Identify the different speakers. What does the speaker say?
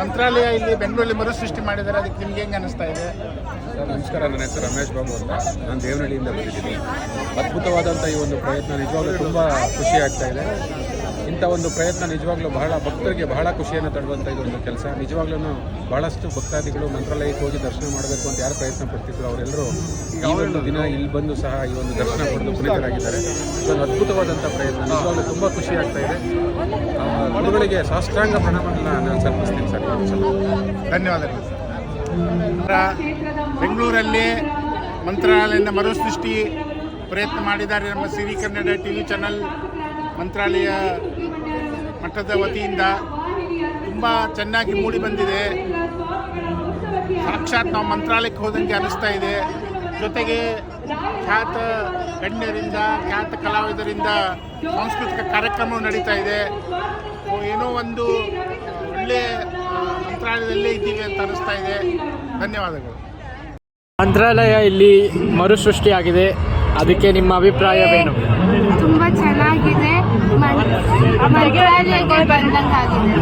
Speaker 1: ಮಂತ್ರಾಲಯ ಇಲ್ಲಿ ಬೆಂಗಳೂರಲ್ಲಿ ಮರುಸೃಷ್ಟಿ ಮಾಡಿದ್ದಾರೆ, ಅದಕ್ಕೆ ನಿಮ್ಗೆ ಹೆಂಗೆ ಅನಿಸ್ತಾ ಇದೆ?
Speaker 2: ನಮಸ್ಕಾರ. ನನ್ನ ಹೆಸರು ರಮೇಶ್ ಬಾಬು ಅಂತ. ನಾನು ದೇವನಹಳ್ಳಿಯಿಂದ ಬಂದಿದ್ದೀನಿ. ಅದ್ಭುತವಾದಂಥ ಈ ಒಂದು ಪ್ರಯತ್ನ ನಿಜವಾಗ್ಲೂ ತುಂಬ ಖುಷಿ ಆಗ್ತಾ ಇದೆ. ಇಂಥ ಒಂದು ಪ್ರಯತ್ನ ನಿಜವಾಗ್ಲೂ ಬಹಳ ಭಕ್ತರಿಗೆ ಬಹಳ ಖುಷಿಯನ್ನು ತರುವಂಥ ಇದೊಂದು ಕೆಲಸ. ನಿಜವಾಗ್ಲೂ ಬಹಳಷ್ಟು ಭಕ್ತಾದಿಗಳು ಮಂತ್ರಾಲಯಕ್ಕೆ ಹೋಗಿ ದರ್ಶನ ಮಾಡಬೇಕು ಅಂತ ಯಾರು ಪ್ರಯತ್ನ ಪಡ್ತಿದ್ರು ಅವರೆಲ್ಲರೂ ಈ ಒಂದು ದಿನ ಇಲ್ಲಿ ಬಂದು ಸಹ ಈ ಒಂದು ದರ್ಶನ ಪಡೆದು ಪುನೀತರಾಗಿದ್ದಾರೆ. ಇದೊಂದು ಅದ್ಭುತವಾದಂಥ ಪ್ರಯತ್ನ. ನಿಜವಾಗ್ಲೂ ತುಂಬ ಖುಷಿ ಆಗ್ತಾ ಇದೆ. ಗುರುಗಳಿಗೆ ಸಾಷ್ಟಾಂಗ ಪ್ರಣಾಮಗಳನ್ನ ನಾನು ಸಲ್ಲಿಸ್ತೀನಿ ಸರ್.
Speaker 1: ಧನ್ಯವಾದಗಳು ಸರ್. ಬೆಂಗಳೂರಲ್ಲಿ ಮಂತ್ರಾಲಯದ ಮರುಸೃಷ್ಟಿ ಪ್ರಯತ್ನ ಮಾಡಿದ್ದಾರೆ ನಮ್ಮ Siri Kannada T V channel. Mantralaya ಮಠದ ವತಿಯಿಂದ ತುಂಬ ಚೆನ್ನಾಗಿ ಮೂಡಿ ಬಂದಿದೆ. ಸಾಕ್ಷಾತ್ ನಾವು ಮಂತ್ರಾಲಯಕ್ಕೆ ಹೋದಂಗೆ ಅನ್ನಿಸ್ತಾ ಇದೆ. ಜೊತೆಗೆ ಖ್ಯಾತ ಗಣ್ಯರಿಂದ ಖ್ಯಾತ ಕಲಾವಿದರಿಂದ ಸಾಂಸ್ಕೃತಿಕ ಕಾರ್ಯಕ್ರಮ ನಡೀತಾ ಇದೆ. ಏನೋ ಒಂದು ಒಳ್ಳೆ ಮಂತ್ರಾಲಯದಲ್ಲೇ ಇದ್ದೀವಿ ಅಂತ ಅನ್ನಿಸ್ತಾ ಇದೆ. ಧನ್ಯವಾದಗಳು.
Speaker 3: ಮಂತ್ರಾಲಯ ಇಲ್ಲಿ ಮರುಸೃಷ್ಟಿಯಾಗಿದೆ. ಅದಕ್ಕೆ ನಿಮ್ಮ ಅಭಿಪ್ರಾಯವೇನು?
Speaker 4: ತುಂಬ ಚೆನ್ನಾಗಿದೆ. ಮಂತ್ರಾಲಯಕ್ಕೆ ಬಂದಂಗಾಗಿದೆ